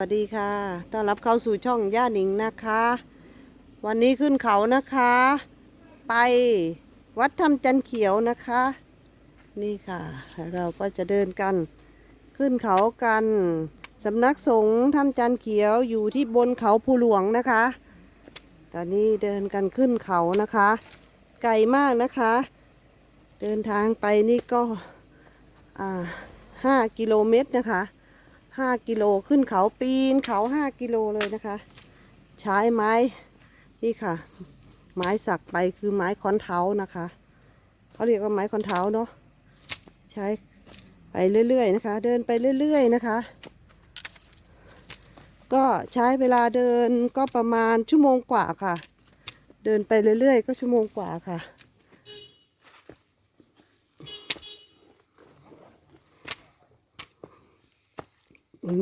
สวัสดีค่ะ ต้อนรับเข้าสู่ช่องย่าหนิงนะคะ วันนี้ขึ้นเขานะคะ ไปวัดถ้ำจันเขียวนะคะ นี่ค่ะ เราก็จะเดินกัน ขึ้นเขากัน สำนักสงฆ์ถ้ำจันเขียวอยู่ที่บนเขาภูหลวงนะคะ ตอนนี้เดินกันขึ้นเขานะคะ ไกลมากนะคะ เดินทางไปนี่ก็ห้ากิโลเมตรนะคะ ห้ากิโลขึ้นเขาปีนเขาห้ากิโลเลยนะคะ ใช้ไม้นี่ค่ะ ไม้สักไปคือไม้คอนเท้านะคะเขาเรียกว่าไม้คอนเท้าเนาะใช้ไปเรื่อยๆนะคะ เดินไปเรื่อยๆนะคะ ก็ใช้เวลาเดินก็ประมาณชั่วโมงกว่าค่ะ เดินไปเรื่อยๆ ก็ชั่วโมงกว่าค่ะ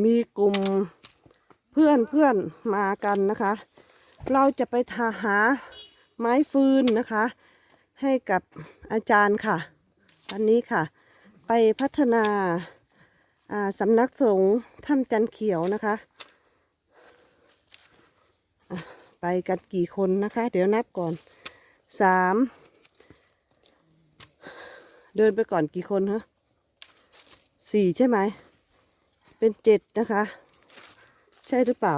มีกลุ่มเพื่อนเพื่อนมากันนะคะ เราจะไปทาหาไม้ฟืนนะคะ ให้กับอาจารย์ค่ะวันนี้ค่ะ ไปพัฒนาสำนักสงฆ์ถ้ำจันเขียวนะคะอะไปกันกี่คนนะคะ เดี๋ยวนับก่อนสามเดินไปก่อนกี่คนฮะสี่ใช่ไหม เป็นเจ็ดนะคะ ใช่หรือเปล่า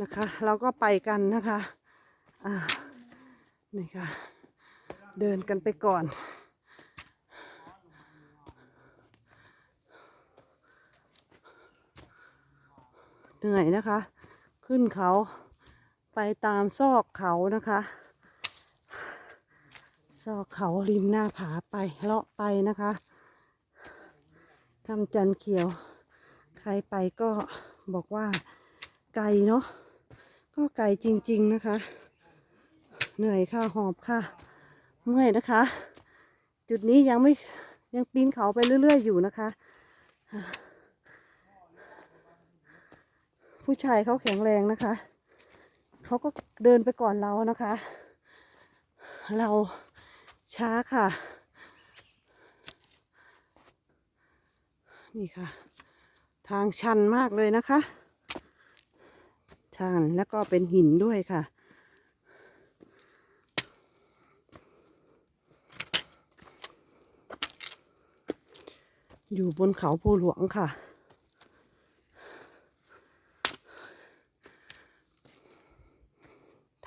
นะคะ เราก็ไปกันนะคะอ่านี่ค่ะ เดินกันไปก่อน เหนื่อยนะคะ ขึ้นเขาไปตามซอกเขานะคะ ซอกเขาริมหน้าผาไปเลาะไปนะคะทำจันเขียว ใครไปก็บอกว่าไกลเนาะก็ไกลจริง ๆนะคะ เหนื่อยค่ะหอบค่ะ เมื่อยนะคะ จุดนี้ยังไม่ยังปีนเขาไปเรื่อย ๆ อยู่นะคะ ผู้ชายเขาแข็งแรงนะคะ เขาก็เดินไปก่อนเรานะคะ เรา ช้าค่ะ นี่ค่ะ ทางชันมากเลยนะคะ ชันแล้วก็เป็นหินด้วยค่ะอยู่บนเขาภูหลวงค่ะ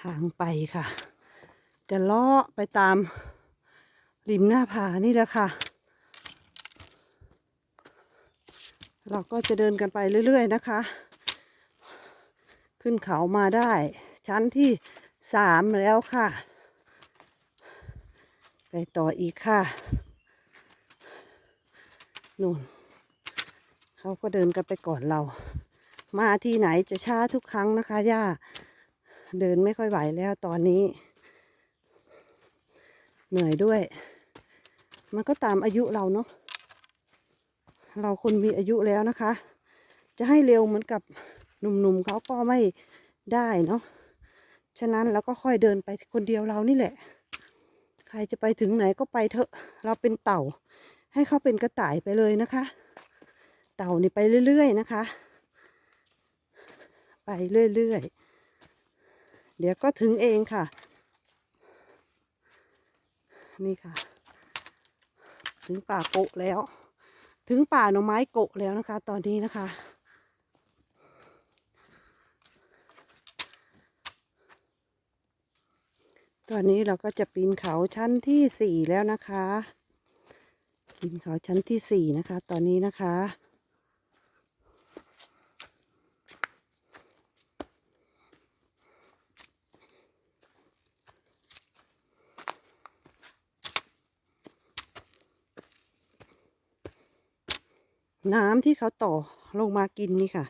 ทางไปค่ะ จะเลาะไปตาม ริมหน้าผานี่แหละค่ะ เราก็จะเดินกันไปเรื่อย ๆ นะคะ ขึ้นเขามาได้ ชั้นที่สามแล้วค่ะ ไปต่ออีกค่ะนู่นเขาก็เดินกันไปก่อนเรา มาที่ไหนจะช้าทุกครั้งนะคะย่าเดินไม่ค่อยไหวแล้วตอนนี้ เหนื่อยด้วย มันก็ตามอายุเราเนาะเราคนมีอายุแล้วนะคะ จะให้เร็วเหมือนกับหนุ่มๆเขาก็ไม่ได้เนาะฉะนั้นเราก็ค่อยเดินไปคนเดียวเรานี่แหละ ใครจะไปถึงไหนก็ไปเถอะ เราเป็นเต่า ให้เขาเป็นกระต่ายไปเลยนะคะ เต่านี่ไปเรื่อยๆนะคะ ไปเรื่อยๆ เดี๋ยวก็ถึงเองค่ะ นี่ค่ะ ถึงป่าโกะแล้ว ถึงป่าหน่อไม้โกะแล้วนะคะ ตอนนี้นะคะตอนนี้เราก็จะปีนเขาชั้นที่สี่แล้วนะคะ ปีนเขาชั้นที่สี่นะคะ ตอนนี้นะคะ น้ำที่เขาต่อลงมากินนี่ค่ะ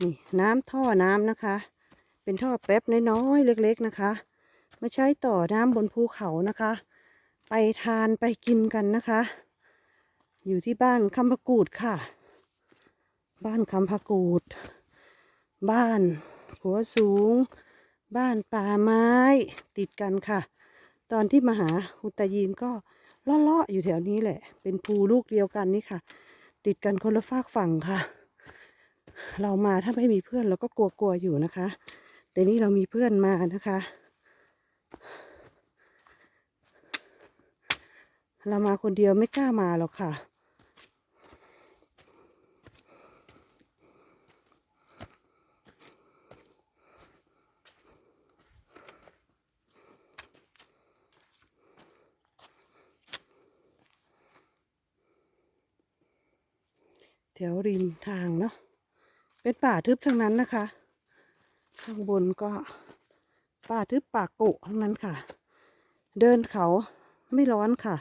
นี่น้ำท่อน้ำนะคะ เป็นท่อแป๊บน้อยๆเล็ก ๆนะคะมาใช้ต่อน้ำบนภูเขานะคะ ไปทานไปกินกันนะคะ อยู่ที่บ้านคำพะกูดค่ะ บ้านคำพะกูด บ้านหัวสูง บ้านป่าไม้ ติดกันค่ะ ตอนที่มาหาคุตยีมก็เลาะๆอยู่แถวนี้แหละ เป็นภูลูกเดียวกันนี่ค่ะ ติดกันคนละฝากฝั่งค่ะ เรามาถ้าไม่มีเพื่อนเราก็กลัวๆอยู่นะคะ แต่นี่เรามีเพื่อนมานะคะ เรามาคนเดียวไม่กล้ามาหรอกค่ะ แถวริมทางเนาะเป็นป่าทึบทั้งนั้นนะคะ ข้างบนก็ป่าทึบป่าโกะทั้งนั้นค่ะ เดินเขาไม่ร้อนค่ะ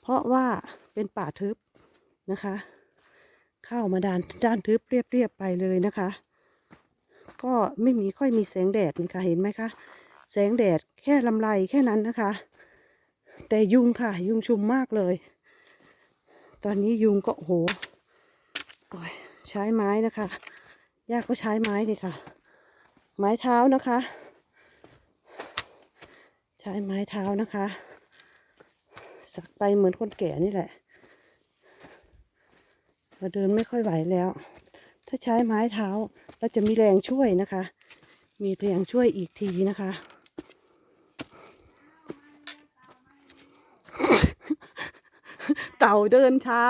เพราะว่าเป็นป่าทึบนะคะ เข้ามาด้านด้านทึบเรียบๆไปเลยนะคะ ก็ไม่มีค่อยมีแสงแดดนี่ค่ะเห็นไหมคะ แสงแดดแค่ลำไรแค่นั้นนะคะ แต่ยุงค่ะ ยุงชุมมากเลย ตอนนี้ยุงก็โห ใช้ไม้นะคะ ยากก็ใช้ไม้เลยค่ะ ไม้เท้านะคะ ใช้ไม้เท้านะคะ สักไปเหมือนคนแก่นี่แหละเราเดินไม่ค่อยไหวแล้ว ถ้าใช้ไม้เท้าเราจะมีแรงช่วยนะคะ มีแรงช่วยอีกทีนะคะ เต่าเดินช้า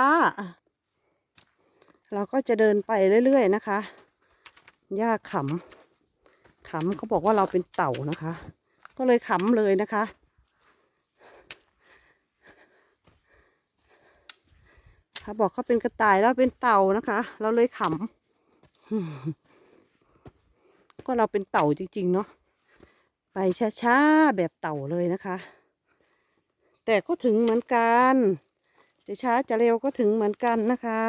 เราก็จะเดินไปเรื่อยๆนะคะย่าขำขำเขาบอกว่าเราเป็นเต่านะคะ ก็เลยขำเลยนะคะ เขาบอกเขาเป็นกระต่ายแล้วเป็นเต่านะคะ เราเลยขำก็เราเป็นเต่าจริงๆเนาะไปช้าๆแบบเต่าเลยนะคะ แต่ก็ถึงเหมือนกัน จะช้าจะเร็วก็ถึงเหมือนกันนะคะ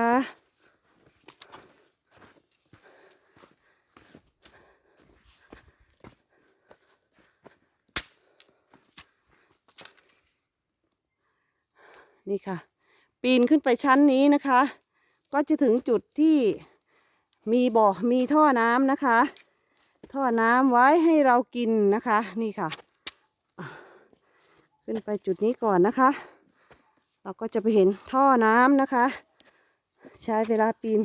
นี่ค่ะ ปีนขึ้นไปชั้นนี้นะคะ ก็จะถึงจุดที่มีบ่อมีท่อน้ำนะคะ ท่อน้ำไว้ให้เรากินนะคะ นี่ค่ะ ขึ้นไปจุดนี้ก่อนนะคะ เราก็จะไปเห็นท่อน้ำนะคะ ใช้เวลาปีน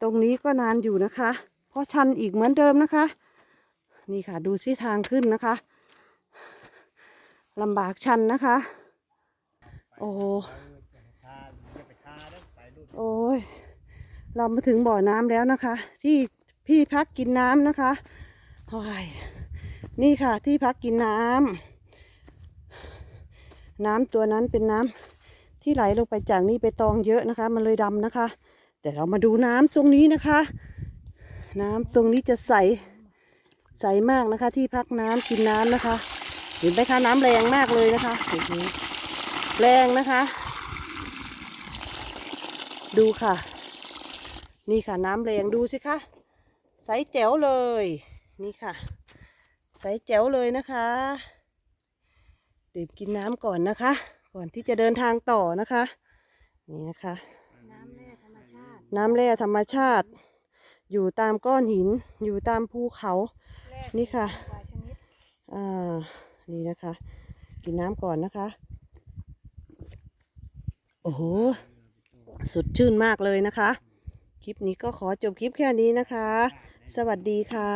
ตรงนี้ก็นานอยู่นะคะ เพราะชันอีกเหมือนเดิมนะคะ นี่ค่ะดูสิทางขึ้นนะคะลำบากชันนะคะ โอ้โหโอ้ยเรามาถึงบ่อน้ำแล้วนะคะ ที่พี่พักกินน้ำนะคะโอ้ยนี่ค่ะที่พักกินน้ำน้ำตัวนั้นเป็นน้ำที่ไหลลงไปจากนี่ไปตองเยอะนะคะ มันเลยดำนะคะ แต่เรามาดูน้ำตรงนี้นะคะ น้ำตรงนี้จะใสใสมากนะคะ ที่พักน้ำกินน้ำนะคะ เห็นไหมคะน้ำแรงมากเลยนะคะโอ้โห แรงนะคะ ดูค่ะ นี่ค่ะน้ำแรงดูสิคะใสแจ๋วเลย นี่ค่ะ ใสแจ๋วเลยนะคะดื่มกินน้ำก่อนนะคะ ก่อนที่จะเดินทางต่อนะคะ นี่นะคะ น้ำแร่ธรรมชาติ น้ำแร่ธรรมชาติ อยู่ตามก้อนหิน อยู่ตามภูเขาแร่นี่ค่ะกว่าชนิดอ่า นี่นะคะ กินน้ำก่อนนะคะ โอ้โหสดชื่นมากเลยนะคะ คลิปนี้ก็ขอจบคลิปแค่นี้นะคะ สวัสดีค่ะ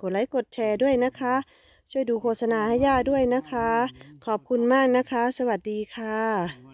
กดไลค์กดแชร์ด้วยนะคะ ช่วยดูโฆษณาให้ย่าด้วยนะคะ ขอบคุณมากนะคะ สวัสดีค่ะ